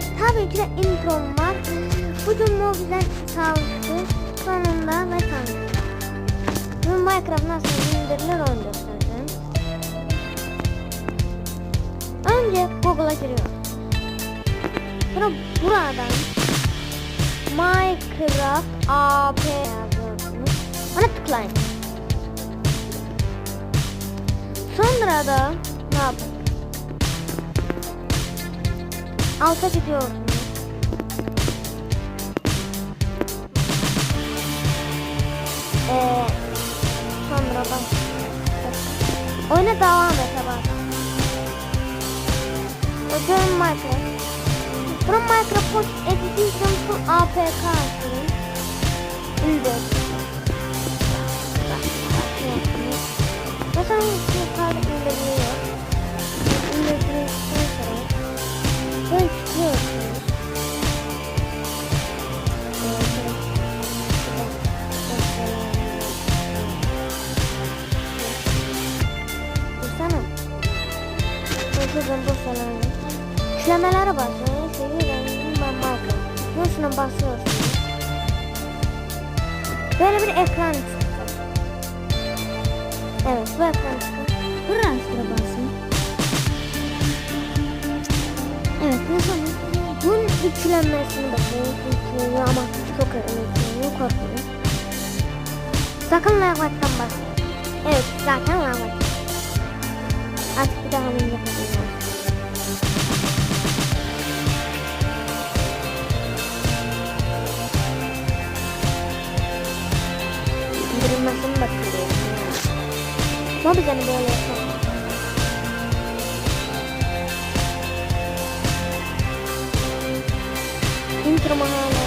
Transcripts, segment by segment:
tabii ki de introm var. Bugün mobilden sağlıklı sonunda ve tanıdık. Bu Minecraft nasıl indirilir onu göstereceğim. Önce Google'a giriyoruz. Sonra buradan Minecraft AP yazıyorsunuz. Ona tıklayın. Sonra da ne yapın? Alta gidiyorsunuz. Ee, sonra bak. Oyuna devam et bak. Ödüyorum Minecraft. From Minecraft Post Edition to APK. İndir. Zaten yukarıda indiriliyor. Bu falan. Yüklemelere basıyorsunuz. Seviyorum ben Minecraft. Şuna basıyorsunuz. Böyle bir ekran çıkacak. Evet bu ekran çıktı. Buraya basın. Evet ne zaman? Bunun yüklenmesini bakıyoruz. Yükleniyor ama çok yükleniyor. Korkmayın. Sakın lagvattan basın. Evet zaten lagvat. Artık bir daha bunu yapabilirim. İndirilmesini bakıyorum. Ama biz hani böyle yapalım. Intro hala.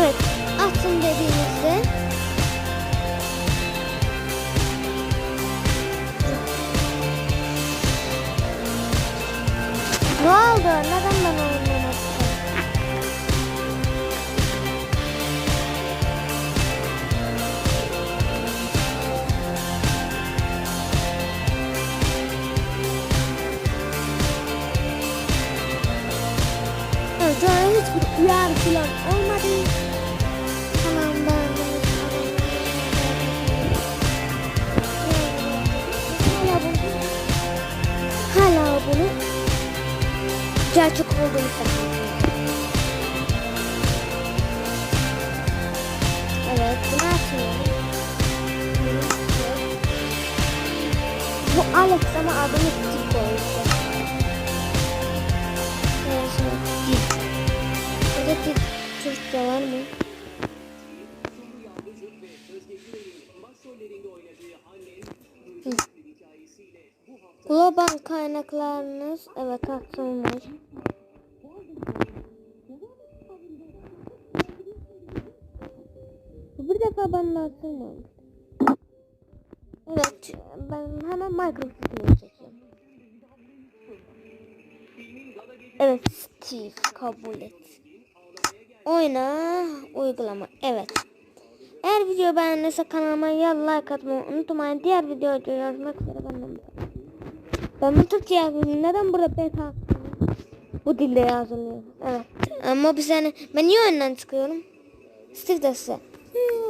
Evet. Açın dediğinizde Ne oldu? Neden gerçek olduğunu sanıyorum. Evet, bunu açıyorum. Bu Alex ama adını küçük koymuş. Evet, Türkçe var mı? Global kaynaklarınız evet aksılmış. Bir defa bana atılmamış. Evet ben hemen Microsoft'u çekeceğim. Evet Steve kabul et. Oyna uygulama evet. Eğer video beğenirse kanalıma ya like atmayı unutmayın. Diğer videoda görüşmek üzere ben de Ben bu Türkçe yazdım. Neden burada beta bu dilde yazılıyor? Evet. Ama biz hani ben niye önden çıkıyorum? Steve de size. Yok.